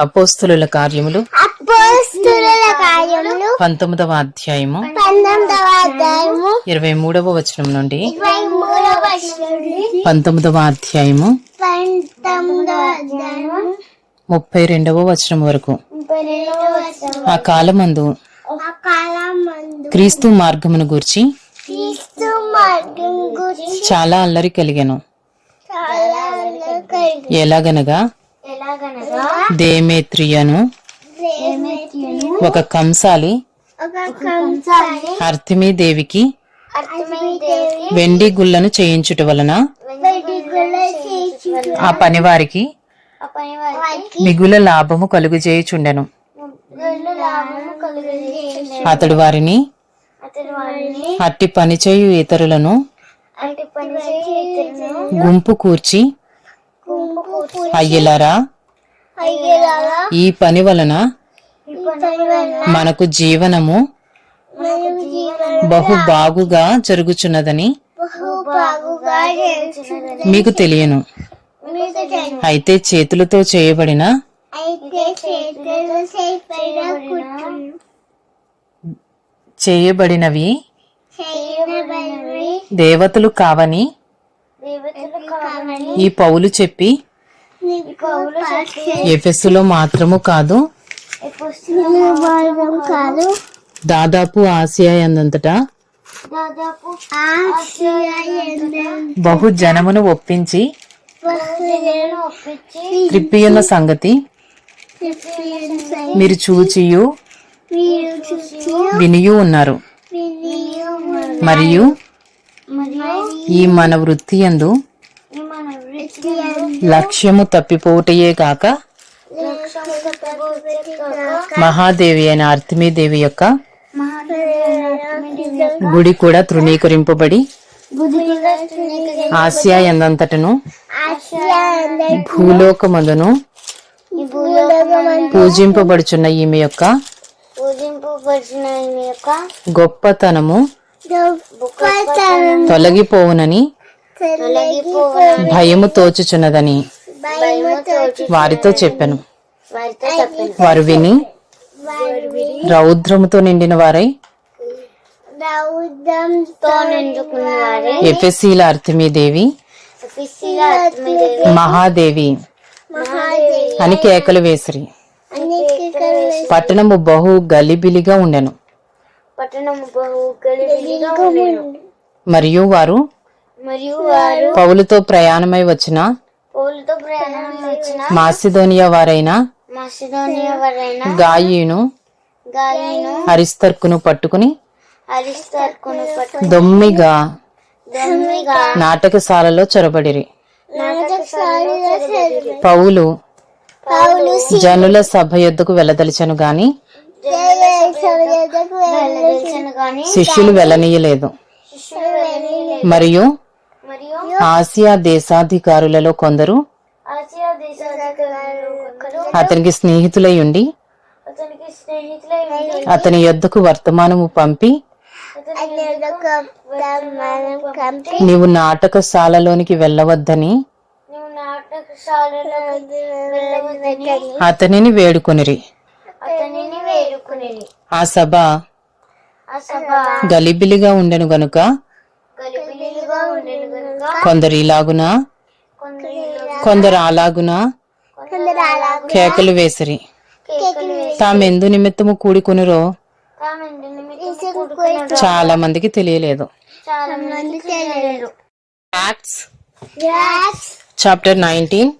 అపోస్తుల కార్యములు. పంతొమ్మిదవ అధ్యాయము. ఇరవై మూడవ వచనం నుండి. పంతొమ్మిదవ అధ్యాయము. ముప్పై రెండవ వచనం వరకు. ఆ కాలమందు క్రీస్తు మార్గమును గూర్చి చాలా అల్లరి కలిగెను. ఎలాగనగా దేమేత్రియను ఒక కంసాలి దేవికి వెండి గుళ్ళను చేయించుట వలన ఆ పనివారికి మిగుల లాభము కలుగుజేయుచుండెను. అతడు వారిని అట్టి పనిచేయు ఇతరులను గుంపు కూర్చి అయ్యలారా ఈ పని వలన మనకు జీవనము బహు బాగుగా జరుగుచున్నదని మీకు తెలియను. అయితే చేతులతో చేయబడిన చేయబడినవి దేవతలు కావని ఈ పౌలు చెప్పి ఎఫెస్సులో మాత్రము కాదు. కాదు. దాదాపు ఆసియా ఎందంతటా ఎందెం బహు జనమును ఒప్పించి త్రిప్పియున్న సంగతి మీరు చూచియు వినియు ఉన్నారు. మరియు ఈ మన వృత్తి వృత్తి లక్ష్యము తప్పిపోవటయే కాక మహాదేవి అయిన అర్తిమీదేవి యొక్క గుడి కూడా తృణీకరింపబడి ఆసియా ఎందంతటను భూలోకమందును పూజింపబడుచున్న ఈమె యొక్క గొప్పతనము గొప్పతనం తొలగిపోవునని భయము తోచుచున్నదని వారితో చెప్పాను. వారితో చెప్పాను. వారు విని రౌద్రముతో నిండిన వారై ఎఫెసీల ఆత్మదేవి మహాదేవి మహాదేవి అని కేకలు వేసిరి. పట్టణము బహు గలిబిలిగా ఉండెను. మరియు వారు మరియు వారు పౌలుతో ప్రయాణమై వచ్చిన పౌలతో ప్రయాణం వచ్చిన మాసిదోనియా వారైన మాసిదోనియా వారైన గాయిను గాలిను అరిస్తర్కును పట్టుకుని అరిస్తర్కును పట్టు దొమ్మిగా దమ్మిగా నాటకశాలలో చొరబడిరి. పౌలు పౌలు జనుల సభ యొద్దకు వెళ్ళదలిచను గాని శిష్యులు వెళ్ళనీయలేదు. మరియు ఆసియా దేశాధికారులలో కొందరు అతనికి స్నేహితులై ఉండి అతని యొద్దకు వర్తమానము పంపి నీవు నాటకశాలలోనికి వెళ్ళవద్దని అతనిని వేడుకొనిరి. ఆ సభ గలిబిలిగా ఉండెను గనుక కొందరు ఇలాగున కొందరు కొందరు అలాగున కేకలు వేసిరి. తామెందు నిమిత్తము కూడుకునిరో? చాలా మందికి తెలియలేదు. Chapter nineteen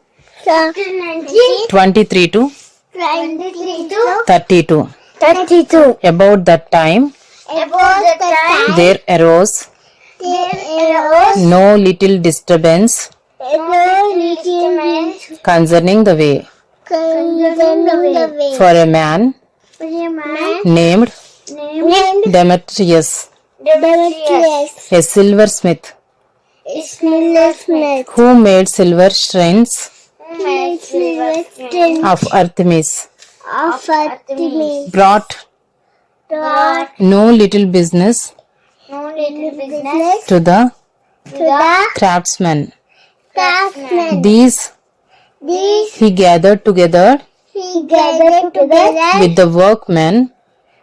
twenty three to thirty two. Thirty two. About that time About the time there arose no little disturbance concerning the way. For a man named Demetrius, a silversmith who made silver strains of Artemis. Brought no little business to the to the craftsmen. craftsmen. These These he gathered together he gathered together with the workmen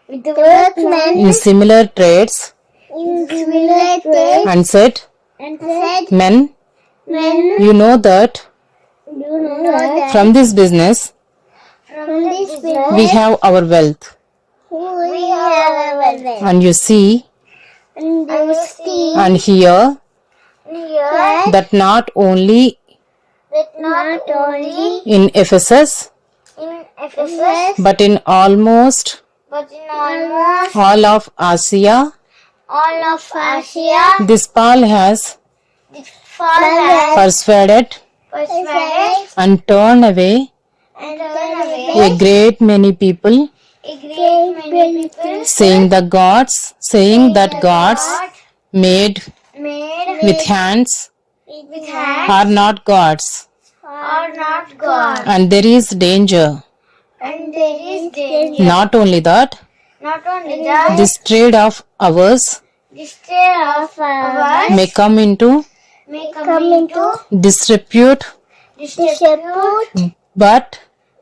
with the workmen in similar trades in similar trades and said, and said, Men, Men, you know that you know that from this business from this business we have our wealth. we have our wealth. And you see And you see and hear here that not only that not only in Ephesus in Ephesus but in almost but in almost all of Asia, all of Asia, this Paul has this far has persuaded. persuaded and turned away and turned away a great many people, a great many people saying the gods, saying that gods made with hands are not gods, are not God. and there is danger. And there is danger. Not only that, Not only that, this trade of ours this state of ours may come into may come into disrepute, disrepute, but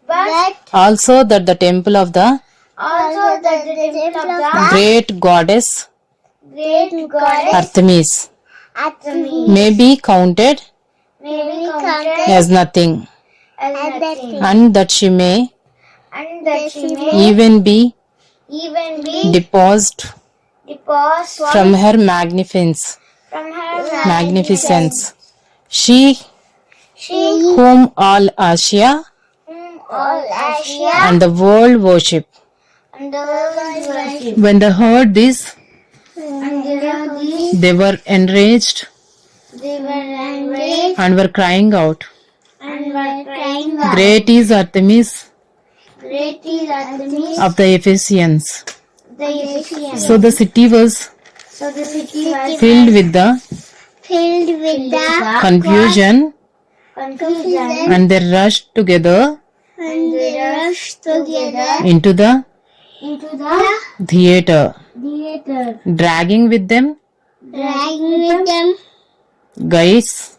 but also that the temple of the also the temple of the great goddess. Great goddess. Artemis. Artemis. May be counted. May be counted as nothing, as nothing, and that she may and that she may even be even be deposed deposed from her magnificence. from her magnificence. She She whom all Asia whom all Asia and the world worship. When they heard this, they were enraged and were crying out. Great is Artemis of the Ephesians. So the city was filled with the confusion and they rushed together into the into the theater, theater, dragging with them? Dragging with them. Guys?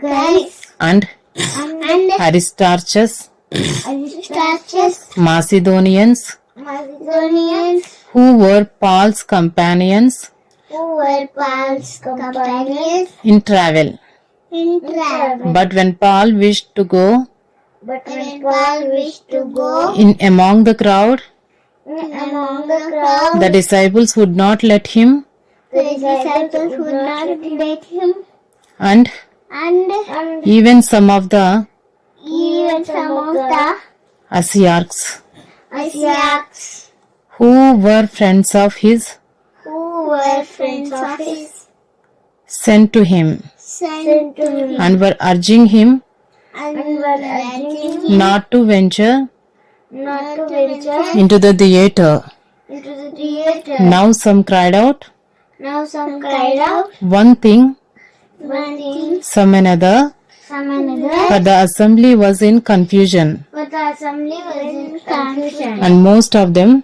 Guys. And? And Aristarchus, Aristarchus, Macedonians, Macedonians, who were Paul's companions? Who were Paul's companions? In travel. in travel. But when Paul wished to go? But when Paul wished to go? In among the crowd, among the crowd, the disciples would not let him, the disciples would not let him, and and, and even some of the even some of the Asiarchs, Asiacs who were friends of his, who were friends of his? Sent to him. Sent to him and were urging him. And were urging him not to venture not to venture into the theater. into the theater. Now some cried out, Now some cried out, one thing, one thing, some another, some another, but the assembly was in confusion, but the assembly was in confusion. and most of them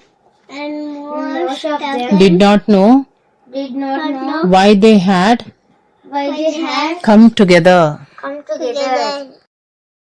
And most of them did not know did not know why they had why they had come together. come together.